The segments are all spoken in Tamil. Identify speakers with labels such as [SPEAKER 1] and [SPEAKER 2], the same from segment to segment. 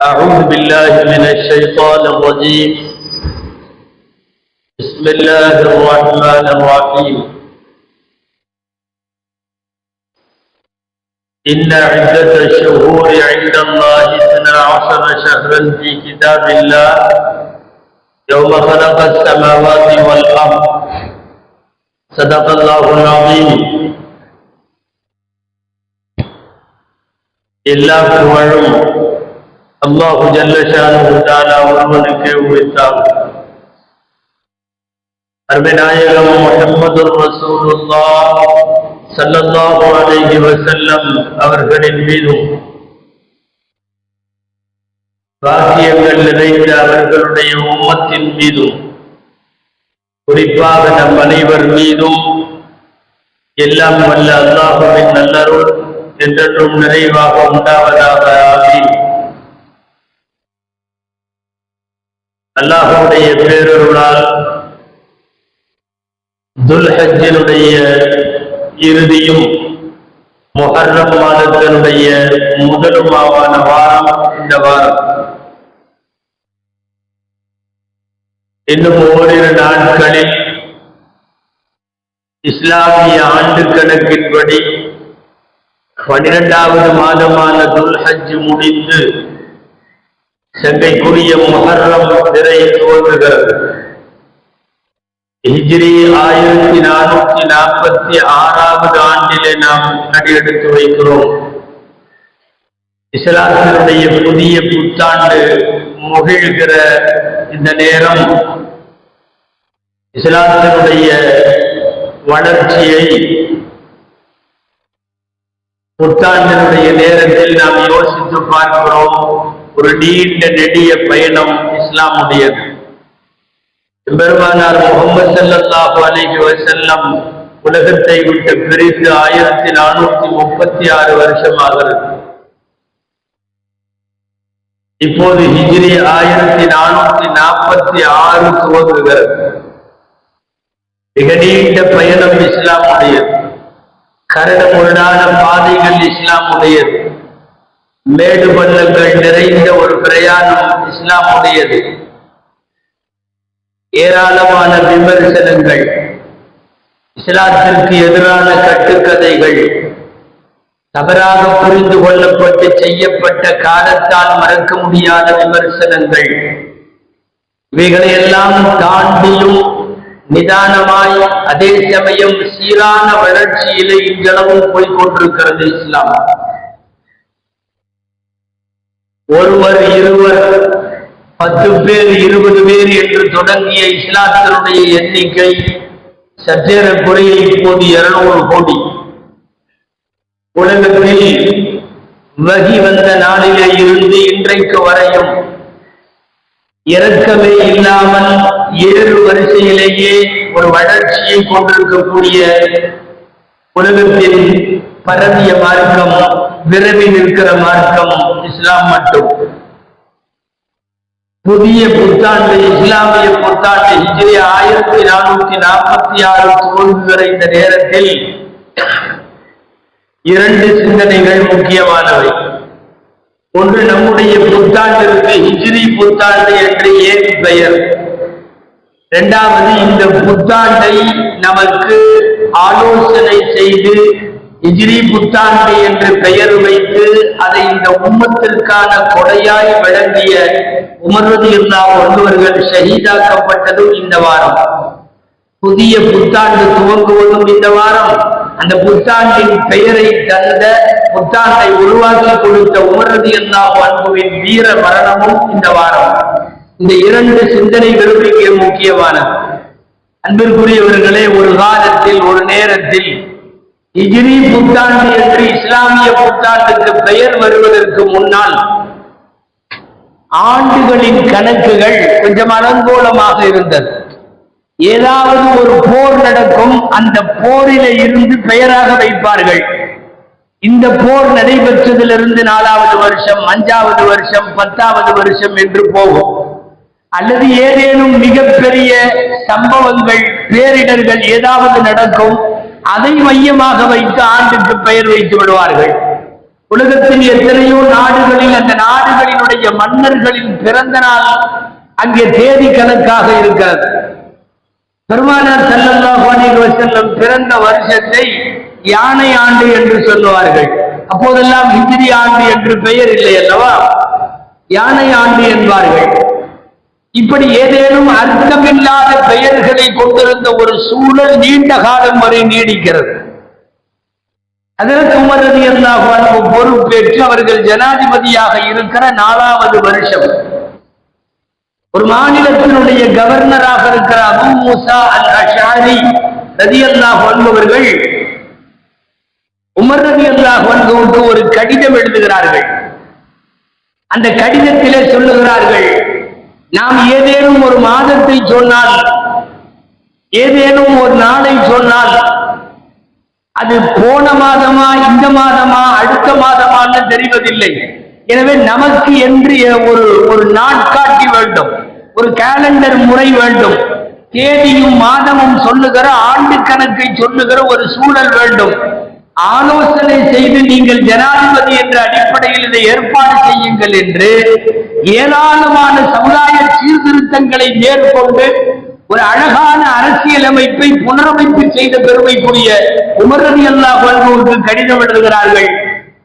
[SPEAKER 1] أعوذ بالله من الشيطان الرجيم بسم الله الرحمن الرحيم إن عدة الشهور عند الله اثنا عشر شهرا في كتاب الله يوم خلق السماوات والأرض صدق الله العظيم எல்லா புகழும் அல்லாஹு ஜல்லஷானு தாலா ஒருவனுக்கே உரித்தார் அருமைநாயகம் முஹம்மது ரசூலுல்லா ஸல்லல்லாஹு அலைஹி வஸல்லம் அவர்களின் மீதும் பாக்கியங்கள் நிறைந்த அவர்களுடைய உம்மத்தின் மீதும் குறிப்பாக நம் அனைவர் மீதும் எல்லாம் வல்ல அல்லாஹுவின் நல்லருள் என்றென்றும் நிறைவாக உண்டாவதாக ஆமீன் அல்லாஹுடைய பேரருளால் துல்ஹஜினுடைய இறுதியும் முஹர்ரம் மாதத்தினுடைய முதலுமாவான வாரம் இந்த வாரம். இன்னும் ஓரிரு நாட்களில் இஸ்லாமிய ஆண்டு கணக்கின்படி பனிரெண்டாவது மாதமான துல்ஹஜ் முடிந்து சென்னைக்குரிய முகர்ரம் திரை துவங்குகிறது ஹிஜ்ரி ஆயிரத்தி நானூத்தி நாற்பத்தி ஆறாவது ஆண்டிலே நாம் அடியெடுத்து வைக்கிறோம். இஸ்லாத்தினுடைய புதிய புத்தாண்டு முகிழ்கிற இந்த நேரம் இஸ்லாத்தினுடைய வளர்ச்சியை புத்தாண்டினுடைய நேரத்தில் நாம் யோசித்து பார்க்கிறோம். ஒரு நீண்ட நெடிய பயணம் இஸ்லாமுடையது. பெருமானார் முகமது சல்லாஹூ அலிஹி வசல்லம் உலகத்தை விட்டு பிரித்து ஆயிரத்தி நானூத்தி முப்பத்தி ஆறு வருஷமாகிறது. இப்போது ஹிஜ்ரி ஆயிரத்தி நானூத்தி நாற்பத்தி ஆறு துவங்குகிறது. மிக நீண்ட பயணம் இஸ்லாமுடையது. கரடுமுரடான பாதைகள் இஸ்லாமுடையது. மேடு பள்ளங்கள் நிறைந்த ஒரு பிரயாணம் இஸ்லாமுடையது. ஏராளமான விமர்சனங்கள் இஸ்லாத்திற்கு எதிரான கட்டுக்கதைகள் தவறாக புரிந்து கொள்ளப்பட்டு செய்யப்பட்ட காலத்தால் மறக்க முடியாத விமர்சனங்கள் இவைகளை எல்லாம் தாண்டியும் நிதானமாய் அதே சமயம் சீரான வளர்ச்சியிலே இன்றளவும் போய்கொண்டிருக்கிறது இஸ்லாம். ஒருவர் இருவர் பத்து பேர் இருபது பேர் என்று தொடங்கிய இஸ்லாத்தினுடைய எண்ணிக்கை சற்றேற குறைய இப்போது இருநூறு கோடி. உலகத்தில் வகி வந்த நாளிலே இருந்து இன்றைக்கு வரையும் இறக்கமே இல்லாமல் ஏழு வரிசையிலேயே ஒரு வளர்ச்சியை கொண்டிருக்கக்கூடிய உலகத்தின் பரவிய மார்க்கம் விரவி நிற்கிற மார்க்கம் இஸ்லாம் மட்டும். புதிய புத்தாண்டு இஸ்லாமிய புத்தாண்டு ஹிஜ்ரி ஆயிரத்தி நானூத்தி நாற்பத்தி ஆறு துவங்குகிற இந்த நேரத்தில் இரண்டு சிந்தனைகள் முக்கியமானவை. ஒன்று நம்முடைய புத்தாண்டிற்கு ஹிஜ்ரி புத்தாண்டு என்று ஏன் பெயர்? இரண்டாவது இந்த புத்தாண்டை நமக்கு ஆலோசனை செய்து இஜிரி புத்தாண்டு என்று பெயர் வைத்து அதை இந்த உம்மத்திற்கான கொடையாய் விளங்கிய உமர்வது இல்லா ஒருவர்கள் ஷஹீதாக்கப்பட்டதும் இந்த வாரம். புதிய புத்தாண்டு துவங்குவதும் இந்த வாரம். அந்த புத்தாண்டின் பெயரை தந்த புத்தாண்டை உருவாக்கி கொடுத்த உமரது எல்லா அன்புவின் வீர மரணமும் இந்த வாரம். இந்த இரண்டு சிந்தனைகளும் இங்கே முக்கியமான. அன்பிற்குரியவர்களே ஒரு காலத்தில் ஒரு நேரத்தில் இஜிரி புத்தாண்டு என்று இஸ்லாமிய புத்தாண்டுக்கு பெயர் வருவதற்கு முன்னால் ஆண்டுகளின் கணக்குகள் கொஞ்சம் அலங்கோலமாக இருந்தது. ஏதாவது ஒரு போர் நடக்கும் அந்த போரில இருந்து பெயராக வைப்பார்கள். இந்த போர் நடைபெற்றதிலிருந்து நாலாவது வருஷம் அஞ்சாவது வருஷம் பத்தாவது வருஷம் என்று போகும். அல்லது ஏதேனும் மிகப்பெரிய சம்பவங்கள் பேரிடர்கள் ஏதாவது நடக்கும் அதை மையமாக வைத்து ஆண்டுக்கு பெயர் வைத்து விடுவார்கள். உலகத்தின் எத்தனையோ நாடுகளில் அந்த நாடுகளினுடைய மன்னர்களின் பிறந்த நாள் அங்கே தேதி கணக்காக இருக்கிறது. பெருமானார் ஸல்லல்லாஹு அலைஹி வஸல்லம் பிறந்த வருஷத்தை யானை ஆண்டு என்று சொல்லுவார்கள். அப்போதெல்லாம் ஹிஜ்ரி ஆண்டு என்று பெயர் இல்லை அல்லவா? யானை ஆண்டு என்பார்கள். இப்படி ஏதேனும் அர்த்தமில்லாத பெயர்களை கொண்டிருந்த ஒரு சூழல் நீண்ட காலம் வரை நீடிக்கிறது. அதற்கு உமர் ரலியல்லாஹு பொறுப்பேற்று அவர்கள் ஜனாதிபதியாக இருக்கிற நாலாவது வருஷம். ஒரு மாநிலத்தினுடைய கவர்னராக இருக்கிற அபு மூசா அல் அஷாரி ரதியல்லாஹு என்பவர்கள் உமர் ரதியல்லாஹு அன்புவுக்கு ஒரு கடிதம் எழுதுகிறார்கள். அந்த கடிதத்திலே சொல்லுகிறார்கள் நாம் ஏதேனும் ஒரு மாதத்தை சொன்னால் ஏதேனும் ஒரு நாளை சொன்னால் அது போன மாதமா இந்த மாதமா அடுத்த மாதமான்னு தெரிவதில்லை. எனவே நமக்கு என்று ஒரு ஒரு நாட்காட்டி வேண்டும். ஒரு கேலண்டர் முறை வேண்டும். தேதியும் மாதமும் சொல்லுகிற ஆண்டு கணக்கை சொல்லுகிற ஒரு சூழல் வேண்டும். ஆலோசனை செய்து நீங்கள் ஜனாதிபதி என்ற அடிப்படையில் இதை ஏற்பாடு செய்யுங்கள் என்று ஏராளமான சமுதாய சீர்திருத்தங்களை மேற்கொண்டு ஒரு அழகான அரசியலமைப்பை புனரமைப்பு செய்த பெருமைக்குரிய உமரதி அல்லா வல்குவுக்கு கடிதம் எழுதுகிறார்கள்.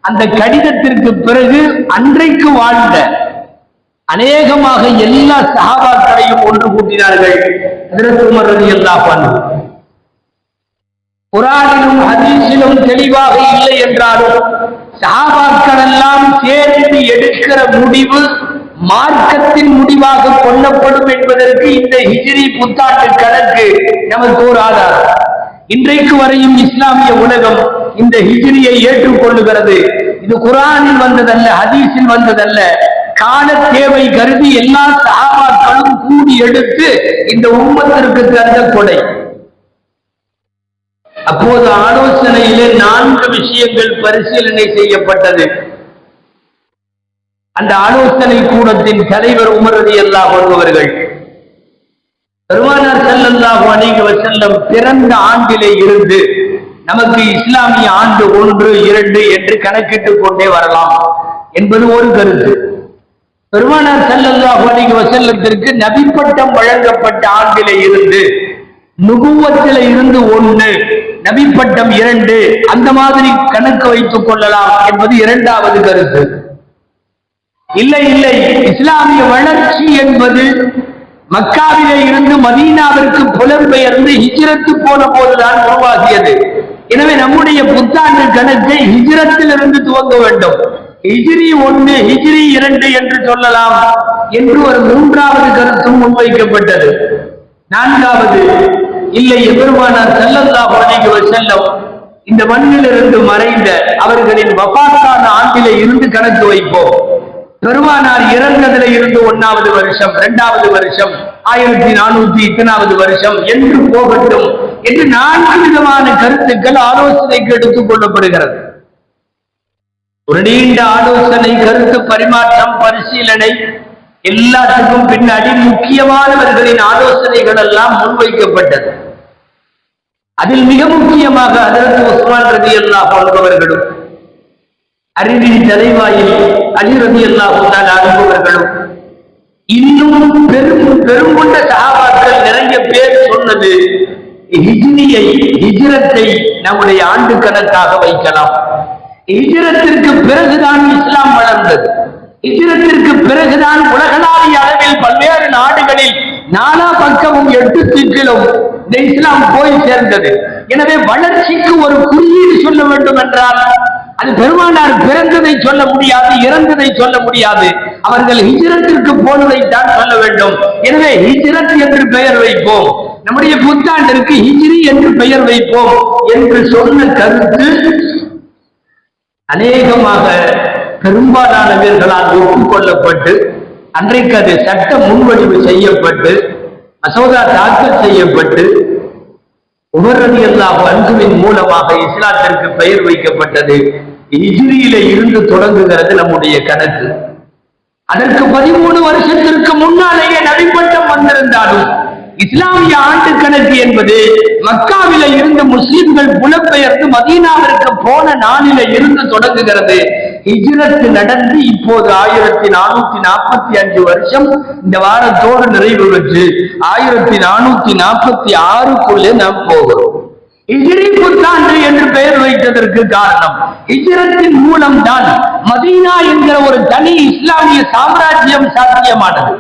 [SPEAKER 1] அந்த கடிதத்திற்கு பிறகு அன்றைக்கு வாழ்ந்த அநேகமாக எல்லா சகாபாக்களையும் ஒன்று கூட்டினார்கள். அதற்கு உமரதி அல்லா குரானிலும் ஹதீஸிலும் தெளிவாக இல்லை என்றாலும் சஹாபாக்கள் எல்லாம் எடுக்கிற முடிவு மார்க்கத்தின் முடிவாக கொள்ளப்படும் என்பதற்கு இந்த ஹிஜ்ரி புத்தாண்டு கணக்கு நமக்கு ஒரு ஆதாரம். இன்றைக்கு வரையும் இஸ்லாமிய உலகம் இந்த ஹிஜிரியை ஏற்றுக்கொள்ளுகிறது. இது குரானில் வந்ததல்ல ஹதீஸில் வந்ததல்ல. கால தேவை கருதி எல்லா சஹாபாக்களும் கூடி எடுத்து இந்த உம்மத்திற்கு தந்த கொடை. அப்போது ஆலோசனையிலே நான்கு விஷயங்கள் பரிசீலனை செய்யப்பட்டது. அந்த ஆலோசனை கூடத்தின் தலைவர் உமரதி அல்லாஹ் வருபவர்கள் பெருமானார் ஸல்லல்லாஹு அணிக செல்லம் பிறந்த ஆண்டிலே இருந்து நமக்கு இஸ்லாமிய ஆண்டு ஒன்று இரண்டு என்று கணக்கிட்டுக் கொண்டே வரலாம் என்பது ஒரு கருத்து. பெருமானார் ஸல்லல்லாஹு அணிக வஸல்லத்திற்கு நபிப்பட்டம் வழங்கப்பட்ட ஆண்டிலே இருந்து நுகுவத்தில இருந்து ஒன்று நபிப்பட்டம் இரண்டு. அந்த மாதிரி கணக்கு வைத்துக் கொள்ளலாம் என்பது இரண்டாவது கருத்து. இல்லை இல்லை. இஸ்லாமிய வளர்ச்சி என்பது மக்காவிலே இருந்து மதீனாவிற்கு புலம்பெயர்ந்து ஹிஜ்ரத்து போன போதுதான் உருவாகியது. எனவே நம்முடைய புத்தாண்டு கணக்கை ஹிஜ்ரத்தில் இருந்து துவங்க வேண்டும். ஹிஜ்ரி ஒன்று ஹிஜ்ரி இரண்டு என்று சொல்லலாம் என்று ஒரு மூன்றாவது கருத்தும் முன்வைக்கப்பட்டது. நான்காவது இல்லை எபெருமானார் ஸல்லல்லாஹு அலைஹி வஸல்லம் இந்த மண்ணிலிருந்து மறைந்த அவர்களின் வபாத்தான ஆண்டிலே இருந்து கணக்கு வைப்போம். பெருமானார் இறந்ததில இருந்து ஒன்னாவது வருஷம் இரண்டாவது வருஷம் ஆயிரத்தி நானூத்தி இத்தனாவது வருஷம் என்று போகட்டும் என்று நான்கு விதமான கருத்துக்கள் ஆலோசனைக்கு எடுத்துக் கொள்ளப்படுகிறது. ஒரு நீண்ட ஆலோசனை கருத்து பரிமாற்றம் பரிசீலனை எல்லாத்துக்கும் பின்னாடி முக்கியமானவர்களின் ஆலோசனைகள் எல்லாம் முன்வைக்கப்பட்டது. அதில் மிக முக்கியமாக அதற்கு உஸ்மான் ரவி அல்லாஹ் போன்றவர்களும் அறிவின் தலைவாயில் அலி ரதி அல்லாஹ் அனுபவர்களும் இன்னும் பெரும் பெருங்குண்ட சகாபாக்கள் நிறைய பேர் சொன்னது ஹிஜ்னியை ஹிஜ்ரத்தை நம்முடைய ஆண்டு கணக்காக வைக்கலாம். ஹிஜ்ரத்திற்கு பிறகுதான் இஸ்லாம் வளர்ந்தது. ஹிஜ்ரத்திற்கு பிறகுதான் உலகளாவிய அளவில் பல்வேறு நாடுகளில் நாலா பக்கமும் எட்டு திக்கிலும் இந்த இஸ்லாம் போய் சேர்ந்தது. எனவே வளர்ச்சிக்கு ஒரு குறியீடு சொல்ல வேண்டும் என்றால் அது பெருமானார் பிறந்ததை சொல்ல முடியாது இறந்ததை சொல்ல முடியாது. அவர்கள் ஹிஜரத்திற்கு போனதை தான் சொல்ல வேண்டும். எனவே ஹிஜரத் என்று பெயர் வைப்போம். நம்முடைய புத்தாண்டிற்கு ஹிஜ்ரி என்று பெயர் வைப்போம் என்று சொன்ன கருத்து அநேகமாக பெரும்பாலானவர்களால் ஒப்புக்கொள்ளப்பட்டு அன்றைக்கு அது சட்ட முன்வடிவு செய்யப்பட்டு மசோதா தாக்கல் செய்யப்பட்டு உமர் ரலியல்லாஹு அன்ஹுவின் மூலமாக இஸ்லாத்திற்கு பெயர் வைக்கப்பட்டது. இஜிரியில இருந்து தொடங்குகிறது நம்முடைய கணக்கு. அதற்கு பதிமூணு வருஷத்திற்கு முன்னாலேயே நபிப்பட்டம் வந்திருந்தாலும் இஸ்லாமிய ஆண்டு கணக்கு என்பது மக்காவில இருந்து முஸ்லிம்கள் புலப்பெயர்ந்து மதீனாவிற்கு போன நாளில இருந்து தொடங்குகிறது. ஹிஜ்ரத்து நடந்து இப்போது ஆயிரத்தி நானூத்தி நாற்பத்தி அஞ்சு வருஷம் இந்த வாரத்தோடு நிறைவு பெற்று ஆயிரத்தி நானூத்தி நாற்பத்தி ஆறுக்குள்ளே நாம் போகிறோம். ஹிஜ்ரி புத்தாண்டு என்று பெயர் வைத்ததற்கு காரணம் ஹிஜ்ரத்தின் மூலம் தான் மதீனா என்கிற ஒரு தனி இஸ்லாமிய சாம்ராஜ்யம் சாத்தியமானது.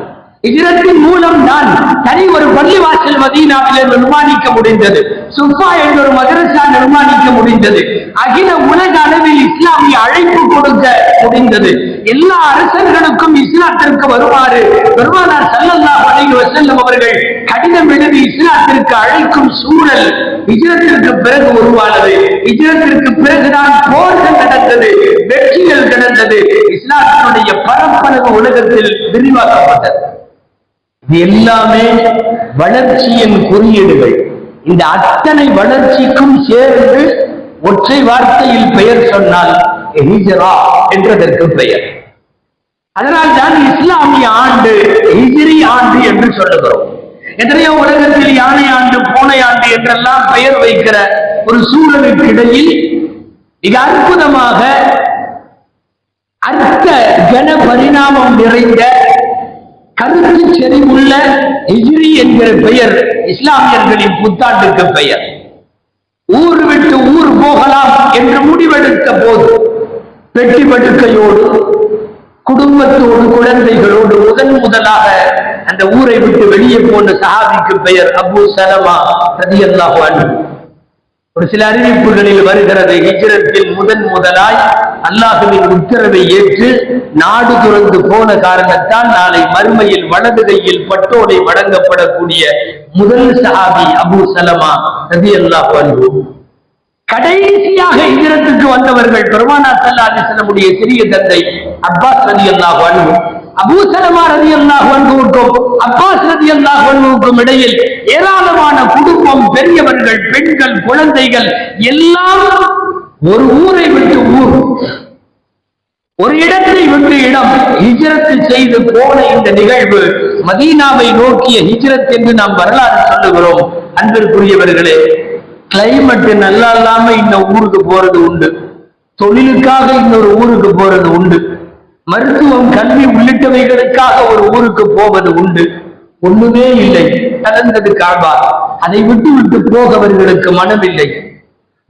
[SPEAKER 1] இஜரத்தின் மூலம் தான் தனி ஒரு பள்ளிவாசல் மதீனாவிலே நிர்மாணிக்க முடிந்தது. சுஃபா என்ற ஒரு மதரசா நிர்மாணிக்க முடிந்தது. அகில உலக அளவில் இஸ்லாமிய அழைப்பு கொடுக்க முடிந்தது. எல்லா அரசர்களுக்கும் இஸ்லாத்திற்கு வருமாறு பெருமானார் சல்லல்லா அலைஹி வசல்லம் அவர்கள் கடிதம் எழுதி இஸ்லாத்திற்கு அழைக்கும் சூழல் விஜயத்திற்கு பிறகு உருவானது. ஹிஜ்ரத்திற்கு பிறகுதான் போர்கள் நடந்தது வெற்றிகள் நடந்தது. இஸ்லாத்தினுடைய பரப்பளவு உலகத்தில் விரிவாக்கப்பட்டது. இது எல்லாமே வளர்ச்சியின் குறியீடுகள். இந்த அத்தனை வளர்ச்சிக்கும் சேர்ந்து ஒற்றை வார்த்தையில் பெயர் சொன்னால் ஹிஜரா என்றதற்கு பெயர். அதனால் தான் இஸ்லாமிய ஆண்டு ஹிஜிரி ஆண்டு என்று சொல்லுகிறோம். எத்தனையோ உலகத்தில் யானை ஆண்டு பூனை ஆண்டு என்றெல்லாம் பெயர் வைக்கிற ஒரு சூழலுக்கு இடையில் மிக அற்புதமாக அர்த்த கன பரிணாமம் நிறைந்த கருத்து செறிவுள்ள ஹிஜ்ரி என்கிற பெயர் இஸ்லாமியர்களின் புத்தாண்டுக்கு பெயர். ஊர் விட்டு ஊர் போகலாம் என்று முடிவெடுத்த போது பெட்டி படுக்கையோடு குடும்பத்தோடு குழந்தைகளோடு முதன் முதலாக அந்த ஊரை விட்டு வெளியே போன சஹாபிக்கு பெயர் அபு சலமா ரதியல்லாஹு அன்ஹு. ஒரு சில அறிவிப்புகளில் வருகிறது. ஹிஜ்ரத்தில் முதன் முதலாய் அல்லாஹுவின் உத்தரவை ஏற்று நாடு துறந்து போன காரணத்தால் நாளை மறுமையில் வலது கையில் பட்டோலை வழங்கப்படக்கூடிய முதல் சஹாபி அபு சலமா ரதி அல்லாஹ் கடைசியாக ஹிஜ்ரத்துக்கு வந்தவர்கள் பெருமானா சல்லா அலிஸ்லமுடைய சிறிய தந்தை அப்பாஸ் ரதி அல்லாஹ் அபூ அபூசலமா ரதி அல்லாஹ் அன்ஹுவுக்கும் அப்பாஸ் ரதி அல்லாஹ் அன்ஹுவுக்கும் இடையில் ஏராளமான குடும்பம் பெரியவர்கள் பெண்கள் குழந்தைகள் எல்லாம் ஒரு ஊரை விட்டு ஊர். ஒரு இடத்தை விட்டு இடம். ஹிஜரத்து செய்து போன இந்த நிகழ்வு மதீனாவை நோக்கிய ஹிஜரத் என்று நாம் வரலாறு சொல்லுகிறோம். அன்பிற்குரியவர்களே கிளைமேட் நல்லா இல்லாம இந்த ஊருக்கு போறது உண்டு. தொழிலுக்காக இன்னொரு ஊருக்கு போறது உண்டு. மருத்துவம் கல்வி உள்ளிட்டவைகளுக்காக ஒரு ஊருக்கு போவது உண்டு. ஒண்ணுமே இல்லை. கலந்தது காண்பார் அதை விட்டு விட்டு போகவர்களுக்கு மனமில்லை.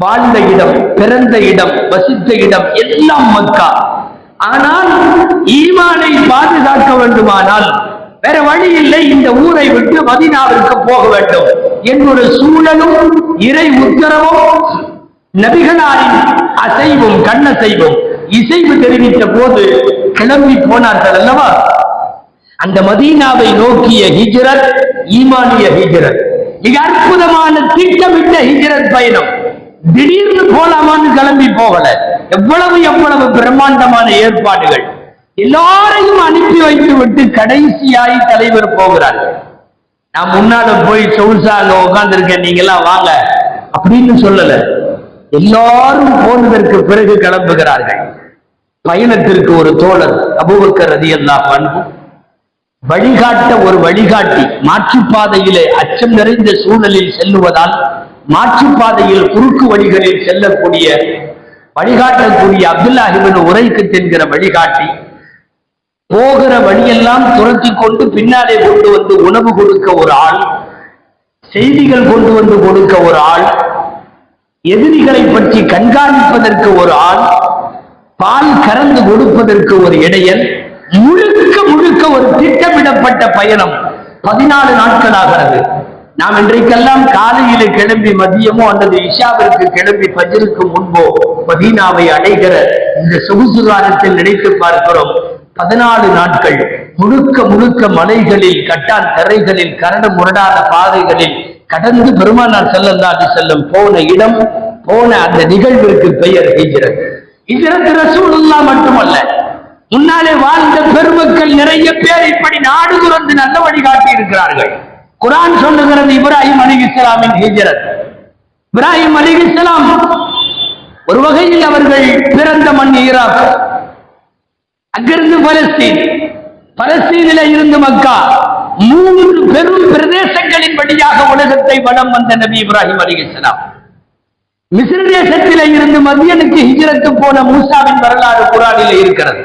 [SPEAKER 1] வாழ்ந்த இடம் பிறந்த இடம் வசித்த இடம் எல்லாம் மக்கா. ஆனால் ஈமானை பாதுகாக்க வேண்டுமானால் வேற வழி இல்லை. இந்த ஊரை விட்டு மதினாவிற்கு போக வேண்டும். என்னொரு சூழலும் இறை உத்தரவும் நபிகளாரின் அசைவும் கண்ணசைவும். இசைவு தெரிவித்த போது கிளம்பி போனார்கள் அல்லவா? அந்த மதீனாவை நோக்கிய ஹிஜரத் ஈமானிய ஹிஜரத். மிக அற்புதமான திட்டமிட்ட ஹிஜரத் பயணம். திடீர்னு போலாமான்னு கிளம்பி போகல. எவ்வளவு எவ்வளவு பிரம்மாண்டமான ஏற்பாடுகள். எல்லாரையும் அனுப்பி வைத்து விட்டு கடைசியாய் தலைவர் போகிறார்கள் நான் முன்னால போய் சொகுசா அங்க உட்கார்ந்துருக்கேன் நீங்க எல்லாம் வாங்க. அப்படின்னு சொல்லல. எல்லாரும் போனதற்கு பிறகு கிளம்புகிறார்கள். பயணத்திற்கு ஒரு தோழர் அபுபக்கர் ரதி அல்லா பண்பும் வழிகாட்ட ஒரு வழிகாட்டி மாற்றுப்பாதையிலே அச்சம் நிறைந்த சூழலில் செல்லுவதால் மாற்றுப்பாதையில் குறுக்கு வழிகளில் செல்லக்கூடிய வழிகாட்டக்கூடிய அப்துல்லாஹிபின் உரைக்கு தென்கிற வழிகாட்டி போகிற வழியெல்லாம் துரத்தி கொண்டு பின்னாலே கொண்டு வந்து உணவு கொடுக்க ஒரு ஆள் செய்திகள் கொண்டு வந்து கொடுக்க ஒரு ஆள் எதிரிகளை பற்றி கண்காணிப்பதற்கு ஒரு ஆள் பால் கறந்து கொடுப்பதற்கு ஒரு இடையல் முழுக்க முழுக்க ஒரு திட்டமிடப்பட்ட பயணம் பதினாலு நாட்கள் ஆகிறது. நாம் இன்றைக்கெல்லாம் காலையில கிளம்பி மதியமோ அல்லது இஷாவிற்கு கிளம்பி பஜருக்கு முன்போ மதீனாவை அடைகிற இந்த சொகுசு காலத்தில் நினைத்து பார்க்கிறோம். பதினாலு நாட்கள் முழுக்க முழுக்க மலைகளில் கட்டான் தரைகளில் கரடு முரடான பாதைகளில் கடந்து பெருமானார் செல்லல்லாது செல்லும் போன இடம் போன அந்த நிகழ்விற்கு பெயர் ஹிஜ்ரத். ஹிஜ்ரத் ரசூலுல்லா மட்டுமல்ல. முன்னாலே வாழ்ந்த பெருமக்கள் நிறைய பேர் இப்படி நாடு துறந்து நல்ல வழிகாட்டி இருக்கிறார்கள் குரான் சொல்லுகிறது இப்ராஹிம் அலிகிஸ்லாமின் ஹிஜரத். இப்ராஹிம் அலிகிஸ்லாம் ஒரு வகையில் அவர்கள் பிறந்த மண் ஈராக். அங்கிருந்து பலஸ்தீன். பலஸ்தீனில இருந்து மக்கா. மூன்று பெரும் பிரதேசங்களின் வழியாக உலகத்தை வடம் வந்த நபி இப்ராஹிம் அலி இஸ்லாம் தேசத்திலே இருந்து மதியனுக்கு ஹிஜரத்து போன மூசாவின் வரலாறு குரானிலே இருக்கிறது.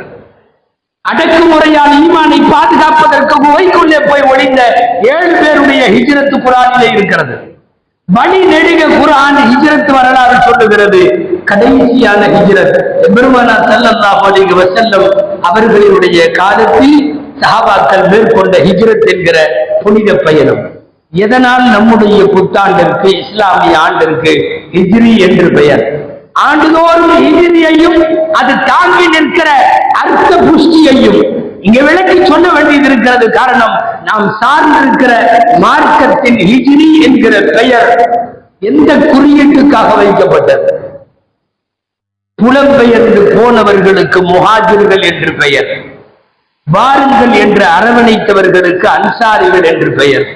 [SPEAKER 1] அடக்குமுறையால் ஈமானை பாதுகாப்பதற்கு குகைக்குள்ளே போய் ஒளிந்த ஏழு பேருடைய ஹிஜரத்து குரானிலே இருக்கிறது. வழி நெடுக குரான் ஹிஜரத்து வரலாறு சொல்லுகிறது. கடைசியான ஹிஜரத். பெருமானா ஸல்லல்லாஹு அலைஹி வசல்லம் அவர்களுடைய காலத்தில் சஹாபாக்கள் மேற்கொண்ட ஹிஜ்ரத் என்கிற புனித பயணம். எதனால் நம்முடைய புத்தாண்டிற்கு இஸ்லாமிய ஆண்டிற்கு ஹிஜ்ரி என்று பெயர்? ஆண்டுதோறும் ஹிஜ்ரியையும் அது தாங்கி நிற்கிற அர்த்த புஷ்டியையும் இங்க விளக்கி சொல்ல வேண்டியது இருக்கிறது காரணம் நாம் சார்ந்திருக்கிற மார்க்கத்தின் ஹிஜ்ரி என்கிற பெயர் எந்த குறியீட்டுக்காக வைக்கப்பட்டது? புலம்பெயர்ந்து போனவர்களுக்கு முஹாஜிர்கள் என்று பெயர். வாருங்கள் என்று அரவணைத்தவர்களுக்கு அன்சாரிகள் என்று பெயர்.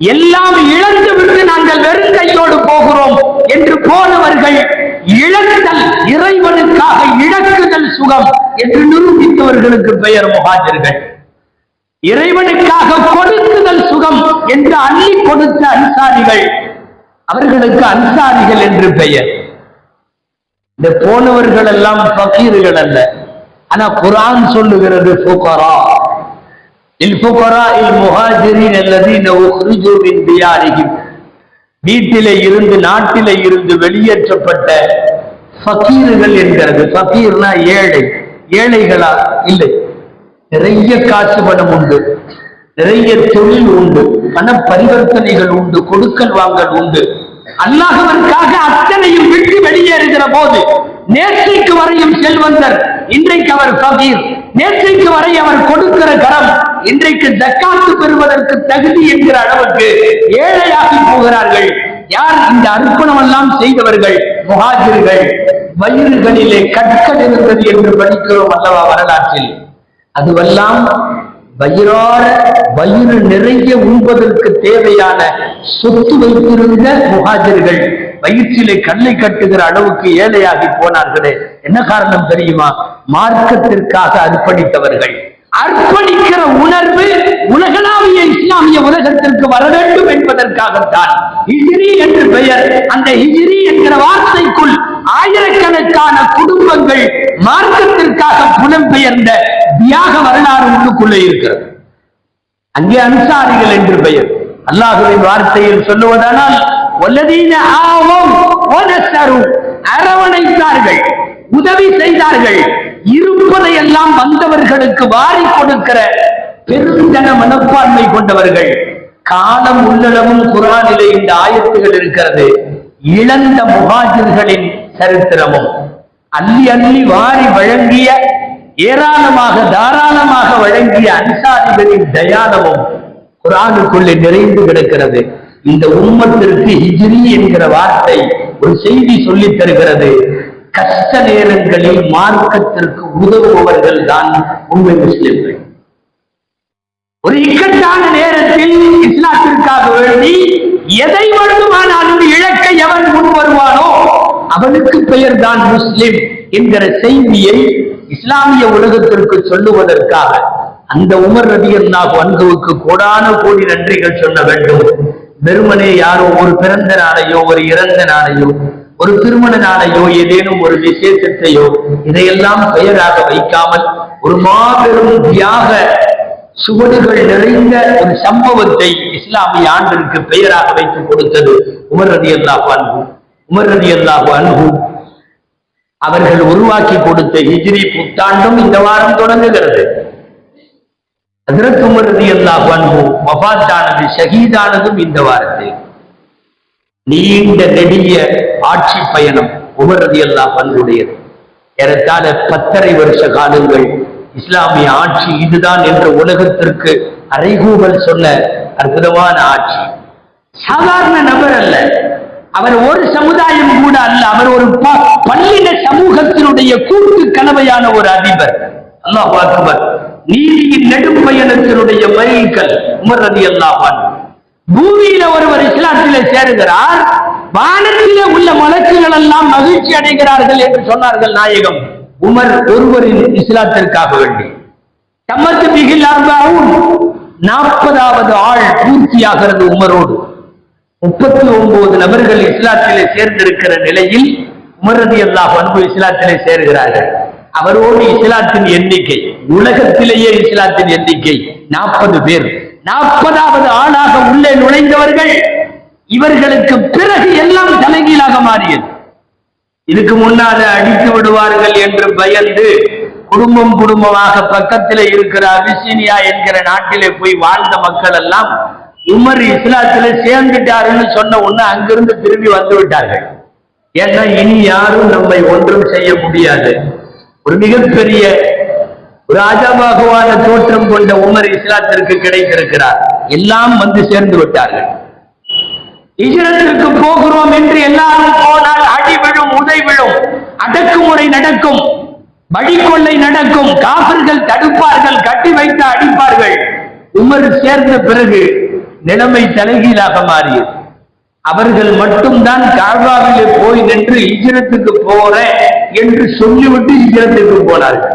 [SPEAKER 1] எல்லாம் இழந்து விட்டு நாங்கள் வெறும் கையோடு போகிறோம் என்று போனவர்கள் இழந்தல் இறைவனுக்காக இழக்குதல் சுகம் என்று நிரூபித்தவர்களுக்கு பெயர் முகாஜர்கள். இறைவனுக்காக கொடுக்குதல் சுகம் என்று அள்ளி கொடுத்த அன்சாரிகள் அவர்களுக்கு அன்சாரிகள் என்று பெயர். இந்த போனவர்கள் எல்லாம் பக்கீர்கள் அல்ல. ஆனா குரான் சொல்லுகிறது ஃபுகரா. للفقراء المهاجرين الذين اخرجوا من ديارهم வீட்டிலே இருந்து நாட்டிலே இருந்து வெளியேற்றப்பட்ட ஃபகீர்கள் என்கிறது ஃபகீர்னா ஏழை ஏழைகளா இல்லை நிறைய காசு பணம் உண்டு நிறைய தொழில் உண்டு பண பரிவர்த்தனைகள் உண்டு கொடுக்கல் வாங்கல் உண்டு அல்லாஹவனுக்காக அத்தனையும் விட்டு வெளியேறுகிற போது நேற்றைக்கு வரையும் செல்வந்தர் இன்றைக்கு அவர் ஃபகீர் நேற்றைக்கு வரை அவர் கொடுக்கிற கரம் இன்றைக்கு ஜக்காத்து பெறுவதற்கு தகுதி என்கிற அளவுக்கு ஏழையாகி போகிறார்கள். யார் இந்த அர்ப்பணம் எல்லாம் செய்தவர்கள்? முகாஜிர்கள் வயிறுகளிலே கற்கள் இருந்தது என்று படிக்கிறோம் அல்லவா வரலாற்றில். அதுவெல்லாம் வயிறார வயிறு நிறைய உண்பதற்கு தேவையான சொத்து வைத்திருந்த முகாஜர்கள் வயிற்றிலே கல்லை கட்டுகிற அளவுக்கு ஏழையாகி போனார்களே. என்ன காரணம் தெரியுமா? மார்க்கத்திற்காக அர்ப்பணித்தவர்கள். அர்ப்பணிக்கிற உணர்வு உலகளாவிய இஸ்லாமிய உலகத்திற்கு வர வேண்டும் என்பதற்காகத்தான். ஹிஜிரி என்று பெயர். அந்த ஹிஜிரி என்கிற வார்த்தைக்குள் ஆயிரக்கணக்கான குடும்பங்கள் மார்க்கத்திற்காக புலம்பெயர்ந்த தியாக வரலாறு உள்ளுக்குள்ளே இருக்கிறது. அங்கே அன்சாரிகள் என்று பெயர். அல்லாஹுவின் வார்த்தையில் சொல்லுவதானால் அரவணைத்தார்கள். உதவி செய்தார்கள். இருப்பதை எல்லாம் வந்தவர்களுக்கு வாரி கொடுக்கிற பெருந்தன மனப்பான்மை கொண்டவர்கள். காலம் உள்ளளவும் குரானிலே இந்த ஆயத்துகள் இருக்கிறது. இழந்த முகாஜர்களின் சரித்திரமும் அள்ளி அள்ளி வாரி வழங்கிய ஏராளமாக தாராளமாக வழங்கிய அன்சாரிகளின் தயானமும் குரானுக்குள்ளே நிறைந்து கிடக்கிறது. இந்த உம்மத்திற்கு ஹிஜ்ரி என்கிற வார்த்தை ஒரு செய்தி சொல்லித் தருகிறது. கஷ்ட நேரங்களில் மார்க்கத்திற்கு உதவுபவர்கள் தான் உண்மை முஸ்லிம்கள். ஒரு இக்கட்டான நேரத்தில் இஸ்லாத்திற்காக வேண்டி எதை வேண்டுமானாலும் இழக்க எவன் முன் வருவானோ அவனுக்கு பெயர் தான் முஸ்லிம் என்கிற செய்தியை இஸ்லாமிய உலகத்திற்கு சொல்லுவதற்காக அந்த உமர் ரதி அல்லாஹ் அன்புவுக்கு கோடான கோடி நன்றிகள் சொல்ல வேண்டும். வெறுமனே யாரோ ஒரு பிறந்த நாளையோ ஒரு இறந்த நாளையோ ஒரு திருமண நாளையோ ஏதேனும் ஒரு விசேஷத்தையோ இதையெல்லாம் பெயராக வைக்காமல் ஒரு மாபெரும் தியாக சுவடுகள் நிறைந்த ஒரு சம்பவத்தை இஸ்லாமிய ஆண்டிற்கு பெயராக வைத்து கொடுத்தது உமர் ரதி அல்லாஹ் அன்பு உமர் ரதி அல்லாஹ் அன்பு அவர்கள் உருவாக்கி கொடுத்த ஹிஜ்ரி புத்தாண்டும் இந்த வாரம் தொடங்குகிறது. ஹஜரத் உமர் ரதி அல்லாஹ் அன்பு மபாத்தானது ஷஹீதானதும் இந்த வாரத்தில். நீண்ட நெடிய ஆட்சி பயணம் உமரதி அல்லா பண்புடையது ஏறத்தாழ பத்தரை வருஷ காலங்கள் இஸ்லாமிய ஆட்சி இதுதான் என்ற உலகத்திற்கு அறைகூவல் சொன்ன அற்புதமான ஆட்சி. சாதாரண நபர் அல்ல. அவர் ஒரு சமுதாயம் கூட அல்ல. அவர் ஒரு ப- பல்லின சமூகத்தினுடைய கூட்டு கலவையான ஒரு அதிபர். அல்லாஹ் அக்பர். நீதியின் நெடும்பயணத்தினுடைய மைல்கல் உமர் ரதி அல்லாஹ் பூமியில ஒருவர் இஸ்லாத்திலே சேருகிறார் வானத்திலே உள்ள மலக்குகள் எல்லாம் மகிழ்ச்சி அடைகிறார்கள் என்று சொன்னார்கள் நாயகம். உமர் ஒருவரின் இஸ்லாத்திற்காக வேண்டி. தம்மத்து மிகில் நாற்பதாவது ஆள் பூர்த்தியாகிறது உமரோடு. முப்பத்தி ஒன்பது நபர்கள் இஸ்லாத்திலே சேர்ந்திருக்கிற நிலையில் உமரதி அல்லாஹ் அன்பு இஸ்லாத்திலே சேர்கிறார்கள். அவரோடு இஸ்லாத்தின் எண்ணிக்கை உலகத்திலேயே இஸ்லாத்தின் எண்ணிக்கை நாற்பது பேர். நாற்பதாவது ஆளாக உள்ளே நுழைந்தவர்கள் இவர்களுக்கு பிறகு எல்லாம் தலைகீழாக மாறியது. இதுக்கு முன்னால அடித்து விடுவார்கள் என்று பயந்து குடும்பம் குடும்பமாக பக்கத்தில் இருக்கிற அபிசீனியா என்கிற நாட்டிலே போய் வாழ்ந்த மக்கள் எல்லாம் உமர் இஸ்லாத்திலே சேர்ந்துட்டாருன்னு சொன்ன உடனே அங்கிருந்து திரும்பி வந்து விட்டார்கள். ஏன்னா இனி யாரும் நம்மை ஒன்றும் செய்ய முடியாது. ஒரு மிகப்பெரிய ராஜாவாகவான தோற்றம் கொண்ட உமர் இஸ்லாத்திற்கு கிடைத்திருக்கிறார். எல்லாம் வந்து சேர்ந்து விட்டார்கள். இஜரத்திற்கு போகிறோம் என்று எல்லாரும் போனால் அடி விழும் உதை விழும் அடக்குமுறை நடக்கும் வழிகொள்ளை நடக்கும் காப்பர்கள் தடுப்பார்கள் கட்டி வைத்து அடிப்பார்கள். உமர் சேர்ந்த பிறகு நிலைமை தலைகீழாக மாறியது. அவர்கள் மட்டும்தான் கார்வாவிலே போய் நின்று இஜரத்துக்கு போற என்று சொல்லிவிட்டு இஜரத்துக்கு போனார்கள்.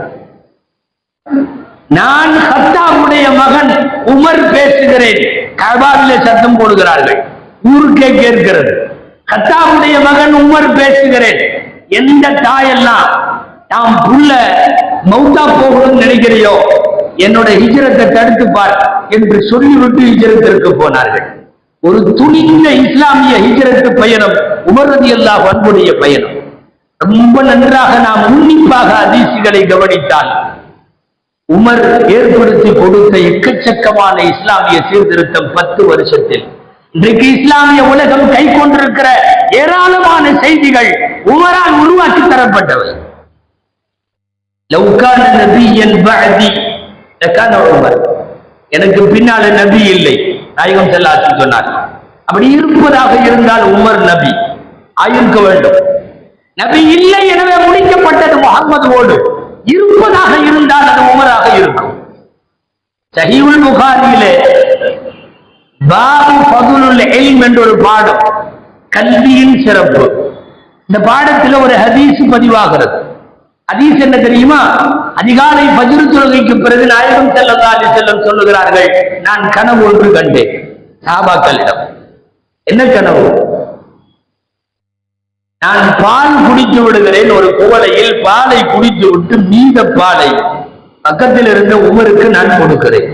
[SPEAKER 1] நான் ஹத்தாவுடைய மகன் உமர் பேசுகிறேன். கபாவிலே சத்தம் போடுகிறார்கள். ஊருக்கே கேட்கிறது. ஹத்தாவுடைய மகன் உமர் பேசுகிறேன். எந்த தாயெல்லாம் தாம் புள்ள மௌத்தா போகணும்னு நினைக்கிறியோ என்னோட ஹிஜரத்தை தடுத்து பார் என்று சொல்லிவிட்டு ஹிஜரத்திற்கு போனார்கள். ஒரு துணிந்த இஸ்லாமிய ஹிஜரத்து பயணம் உமரதி அல்லா வன்புடைய பயணம். ரொம்ப நன்றாக நாம் உன்னிப்பாக அதிசிகளை கவனித்தால் உமர் ஏற்படுத்தி கொடுத்த எக்கச்சக்கமான இஸ்லாமிய சீர்திருத்தம் பத்து வருஷத்தில். இன்றைக்கு இஸ்லாமிய உலகம் கை கொண்டிருக்கிற ஏராளமான செய்திகள் உமரால் உருவாக்கி தரப்பட்டவை. லவ்கான நபியன் பஅதி உமர். எனக்கு பின்னால நபி இல்லை. நாயகம் செல்லாசி சொன்னார். அப்படி இருப்பதாக இருந்தால் உமர் நபி. ஆயிருக்க வேண்டும். நபி இல்லை எனவே முடிக்கப்பட்டது முகம்மதுவோடு இருப்பதாக இருந்தால் அது உமராக இருக்கும். சஹீவுல் புகாரியிலே பாபு ஃபதுலுல் இல்ம் என்ற ஒரு பாடம் கல்வியின் சிறப்பு. இந்த பாடத்தில் ஒரு ஹதீஸ் பதிவாகிறது. ஹதீஸ் என்ன தெரியுமா? அதிகாலை பஜிரு தொழுகைக்கு பிறகு நாயகம் ஸல்லல்லாஹு செல்லம் சொல்லுகிறார்கள் நான் கனவு ஒன்று கண்டேன். சாபாக்களிடம் என்ன கனவு? நான் பால் குடித்து விடுகிறேன் ஒரு குவளையில். பாலை குடித்து விட்டு மீத பாலை பக்கத்தில் இருந்த உமருக்கு நான் கொடுக்கிறேன்.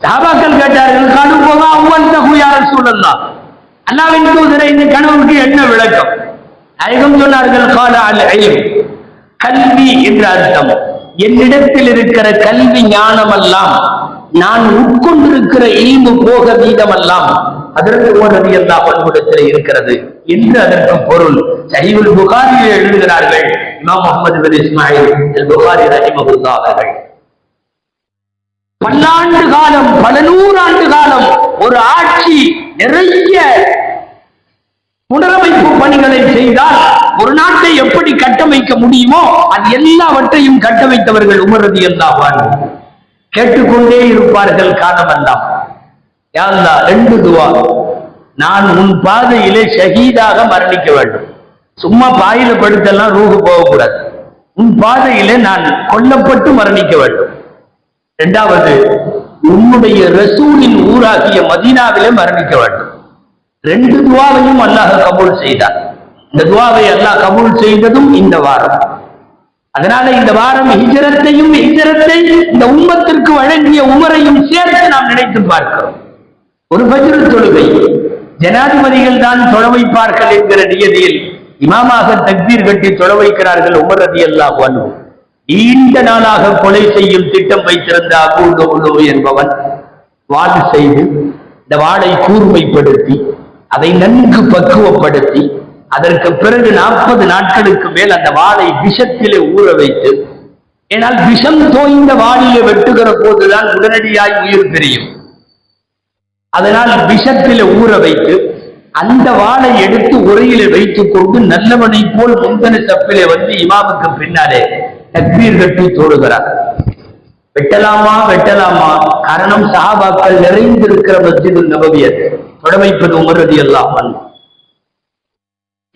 [SPEAKER 1] சாபாக்கள் கேட்டார்கள் கனவு போக அவ்வளவு தகுயார சூழல்லாம் அல்லாவின் தூதரை இந்த கனவுக்கு என்ன விளக்கம்? அழகம் சொன்னார்கள் கால அல் இல்ம். கல்வி என்ற அர்த்தம். என்னிடத்தில் இருக்கிற கல்வி ஞானம் எல்லாம் நான் உட்கொண்டிருக்கிற இல்மு போக வீதமெல்லாம் அதற்கு ஒரு எல்லா பண்புடத்தில் இருக்கிறது. என்று அதற்கு பொருள். சஹீவுல் புகாரியில் எழுதுகிறார்கள் இமாம் முகமது பின் இஸ்மாயில் புகாரி ரஹிமஹுல்லா அவர்கள். பல்லாண்டு காலம் பல நூறாண்டு காலம் ஒரு ஆட்சி நிறைய புனரமைப்பு பணிகளை செய்தால் ஒரு நாட்டை எப்படி கட்டமைக்க முடியுமோ அது எல்லாவற்றையும் கட்டமைத்தவர்கள் உமரதி எல்லாம் கேட்டுக்கொண்டே இருப்பார்கள் காலமெல்லாம். யா ரெண்டு துவா. நான் உன் பாதையிலே ஷஹீதாக மரணிக்க வேண்டும். சும்மா பாயில படுத்தெல்லாம் ரூகு போகக்கூடாது. உன் பாதையிலே நான் கொல்லப்பட்டு மரணிக்க வேண்டும். இரண்டாவது உன்னுடைய ரசூலின் ஊராகிய மதீனாவிலே மரணிக்க வேண்டும். ரெண்டு துவாவையும் அல்லாஹ் கபூல் செய்தார். இந்த துவாவை அல்லாஹ் கபூல் செய்ததும் இந்த வாரம். அதனால இந்த வாரம் ஹிஜரத்தையும் ஹிஜரத்தை இந்த உம்மத்திற்கு வழங்கிய உமரையும் சேர்த்து நாம் நினைத்து பார்க்கிறோம். ஒரு பஜ்ரு தொழுகை. ஜனாதிபதிகள் தான் தொழ வைப்பார்கள் என்கிற நியதியில் இமாமாக தக்பீர் கட்டி தொழ வைக்கிறார்கள் உமர் ரதி அல்லாஹ் நீண்ட நாளாக கொலை செய்யும் திட்டம் வைத்திருந்த அபூதவுலு என்பவன் வாள் செய்து இந்த வாளை கூர்மைப்படுத்தி அதை நன்கு பக்குவப்படுத்தி அதற்கு பிறகு நாற்பது நாட்களுக்கு மேல் அந்த வாளை விஷத்திலே ஊற வைத்து ஏனால் விஷம் தோய்ந்த வாளியை வெட்டுகிற போதுதான் உடனடியாய் உயிர் தெரியும் அதனால் விஷத்திலே ஊற வைத்து அந்த வாளை எடுத்து உரையில வைத்துக் கொண்டு நல்லவனை போல் முந்தன சப்பிலே வந்து இமாமுக்கு பின்னாலே தக்பீர் கட்டி தோடுகிறார் வெட்டலாமா வெட்டலாமா? காரணம் சஹாபாக்கள் நிறைந்திருக்கிற மஸ்ஜிது நபவியர் தொடமைப்பது உமரதி எல்லாம்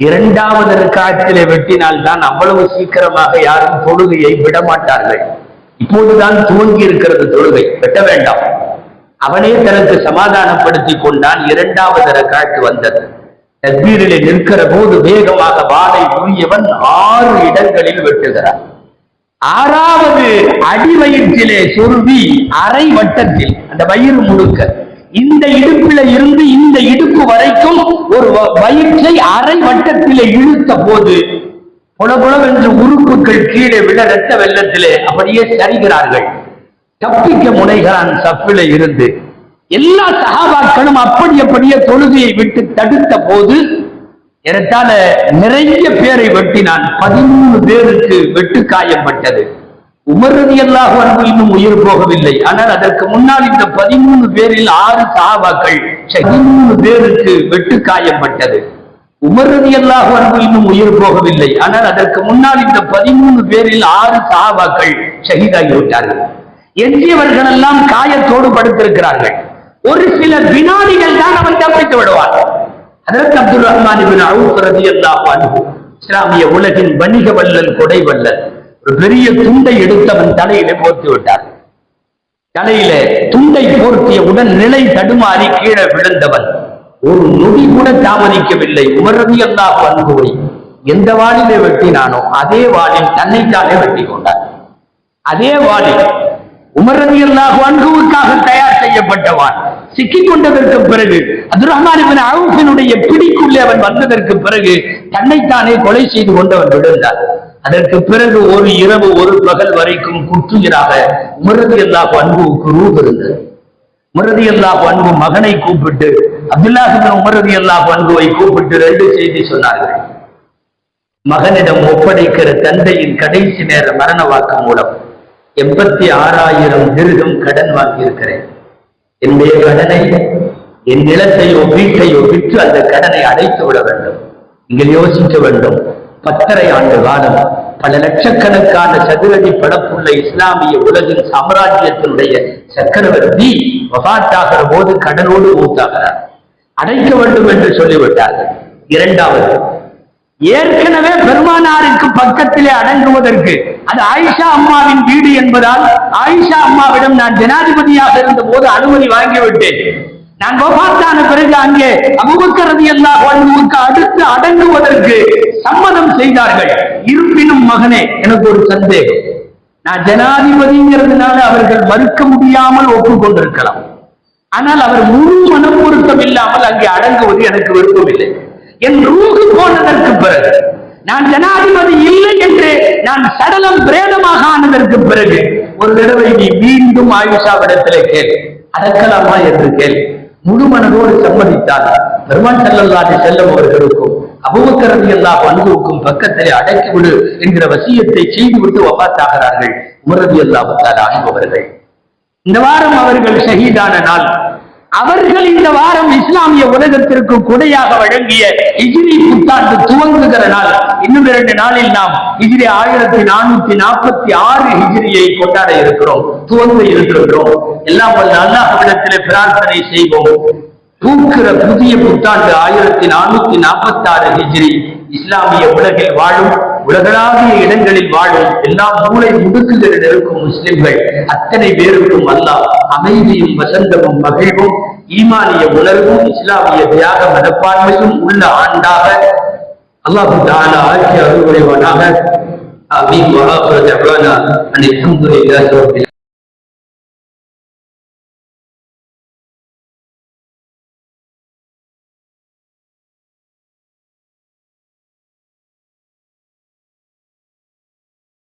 [SPEAKER 1] இரண்டாவது காலத்திலே வெட்டினால் தான் அவ்வளவு சீக்கிரமாக யாரும் தொழுகையை விடமாட்டார்கள். இப்போதுதான் துவங்கி இருக்கிறது தொழுகை. வெட்ட வேண்டாம். அவனே தனக்கு சமாதானப்படுத்தி கொண்டான். இரண்டாவது காட்டு வந்தது. தக்பீரிலே நிற்கிற போது வேகமாக வாளை உரியவன் ஆறு இடங்களில் வெட்டுகிறான். ஆறாவது அடி வயிற்றிலே சொருவி அரை வட்டத்தில் அந்த வயிறு முழுக்க இந்த இடுப்பில இருந்து இந்த இடுப்பு வரைக்கும் ஒரு வயிற்றை அரை வட்டத்திலே இழுத்த போது புலபுலவென்று உறுப்புகள் கீழே விட இரத்த வெள்ளத்திலே அப்படியே சரிகிறார்கள். தப்பிக்க முனைகிறான் சப்பில இருந்து. எல்லா சகாபாக்களும் அப்படி அப்படியே தொழுகையை விட்டு தடுத்த போது எனத்தால நிறைய பேரை வெட்டினான். பதிமூணு பேருக்கு வெட்டு காயப்பட்டது. உமரதி எல்லா அன்பு இன்னும் உயிர் போகவில்லை. ஆனால் அதற்கு முன்னால் இந்த பதிமூணு பேரில் ஆறு சாவாக்கள் பதிமூணு பேருக்கு வெட்டு காயப்பட்டது. உமரது எல்லா அன்பு இன்னும் உயிர் போகவில்லை. ஆனால் அதற்கு முன்னால் இந்த பதிமூணு பேரில் ஆறு சாவாக்கள் ஷஹீதாகிவிட்டார்கள் எஞ்சியவர்கள் எல்லாம் காயத்தோடு படுத்திருக்கிறார்கள். ஒரு சில வினாடிகள் தான் அவன் தப்பித்து விடுவான். அதற்கு அப்துல் ரஹ்மான் இஸ்லாமிய உலகின் வணிக வல்லல் கொடை வல்லல் ஒரு பெரிய துண்டை எடுத்தவன் தலையிலே போர்த்து விட்டார் தலையில துண்டை போர்த்திய உடன் நிலை தடுமாறி கீழே விழுந்தவன். ஒரு நொடி கூட தாமதிக்கவில்லை. உமரதி அல்லா அன்புவை எந்த வாளிலே வெட்டினானோ அதே வாளில் தன்னைத்தானே வெட்டி கொண்டார் அதே வாளில் உமரதி அல்லா பண்புவுக்காக தயார் செய்யப்பட்டவான் சிக்கிக் கொண்டதற்கு பிறகு அப்துல் ரஹ்மான் இப்னு அவுஃபினுடைய பிடிக்குள்ளே அவன் வந்ததற்கு பிறகு தன்னைத்தானே கொலை செய்து கொண்டவன் விழுந்தார் அதற்கு பிறகு ஒரு இரவு ஒரு பகல் வரைக்கும் குற்றுயிராக உமரதி எல்லா அன்புக்கு ரூப் இருந்தது. உமரதி எல்லா அன்பு மகனை கூப்பிட்டு அப்துல்லாஹிபின் உமரதி எல்லா அன்புவை கூப்பிட்டு ரெண்டு செய்தி சொன்னார்கள். மகனிடம் ஒப்படைக்கிற தந்தையின் கடைசி நேர மரண வாக்கு மூலம் எண்பத்தி ஆறாயிரம் திருகம் கடன் வாங்கியிருக்கிறேன். என்னுடைய கடனை என் நிலத்தையோ வீட்டையோ விற்று அந்த கடனை அடைத்து விட வேண்டும். நீங்கள் யோசிக்க வேண்டும். பத்தரை ஆண்டு காலம் பல லட்சக்கணக்கான சதுரடி படப்புள்ள இஸ்லாமிய உலகின் சாம்ராஜ்யத்தினுடைய சக்கரவர்த்தி வபாத்தாகிற போது கடலோடு மூத்தாகிறார். அடைக்க வேண்டும் என்று சொல்லிவிட்டார்கள். இரண்டாவது ஏற்கனவே பெருமானாருக்கு பக்கத்திலே அடங்குவதற்கு அது ஆயிஷா அம்மாவின் வீடு என்பதால் ஆயிஷா அம்மாவிடம் நான் ஜனாதிபதியாக இருந்த போது அனுமதி வாங்கிவிட்டேன். நான் வபாத்தான பிறகு அங்கே அபுபக்கரதி எல்லா வாழ்வுக்கு அடுத்து அடங்குவதற்கு சம்மதம் செய்தார்கள். இருப்பினும் மகனே எனக்கு ஒரு சந்தேகம். நான் ஜனாதிபதிங்கிறதுனால அவர்கள் மறுக்க முடியாமல் ஒப்புக்கொண்டிருக்கலாம். ஆனால் அவர் முழு மனம் பொருத்தம் இல்லாமல் அங்கே அடங்குவது எனக்கு விருப்பமில்லை. என் ரூகு போனதற்கு பிறகு நான் ஜனாதிபதி இல்லை என்று நான் சடலம் பிரேதமாக ஆனதற்கு பிறகு ஒரு தடவை நீ மீண்டும் ஆயுஷாவிடத்திலே கேள். அடக்கலாமா என்று கேள். முழு மனதோடு சம்மதித்தார். பெருமான் செல்லல்லாது செல்லும் அவர்களுக்கும் அபுபக்கரதி எல்லா அன்புக்கும் பக்கத்திலே அடக்கிவிடு என்கிற வசியத்தை செய்துவிட்டு வபாத்தாகிறார்கள் உமரதி அல்லாஹால அன்பவர்கள் இந்த வாரம் அவர்கள் ஷஹீதான நாள். அவர்கள் இந்த வாரம் இஸ்லாமிய உலகத்திற்கு கொடையாக வழங்கிய இஜிரி புத்தாண்டு துவங்குகிற நாள். இன்னும் இரண்டு நாளில் நாம் இஜிரி ஆயிரத்தி நானூத்தி நாற்பத்தி ஆறு ஹிஜிரியை கொண்டாட இருக்கிறோம் துவங்க இருக்கின்றோம் எல்லாம் வல்ல அல்லாஹ்விடத்திலே பிரார்த்தனை செய்வோம். பூக்கிற புதிய புத்தாண்டு ஆயிரத்தி நானூத்தி நாற்பத்தி ஆறு ஹிஜ்ரி. இஸ்லாமிய உலகில் வாழும் உலகளாவிய இடங்களில் வாழும் எல்லா மூளை முடுக்குகளில் இருக்கும் முஸ்லிம்கள் அத்தனை பேருக்கும் அல்லாஹ் அமைதியும் வசந்தமும் மகிழ்வும் ஈமானிய உணர்வும் இஸ்லாமிய தியாக மனப்பான்மையும் உள்ள ஆண்டாக அல்லாஹு தாலா ஆட்சி அருள் புரிவானாக ஆமீன் வஆஃபிரு தஅவானா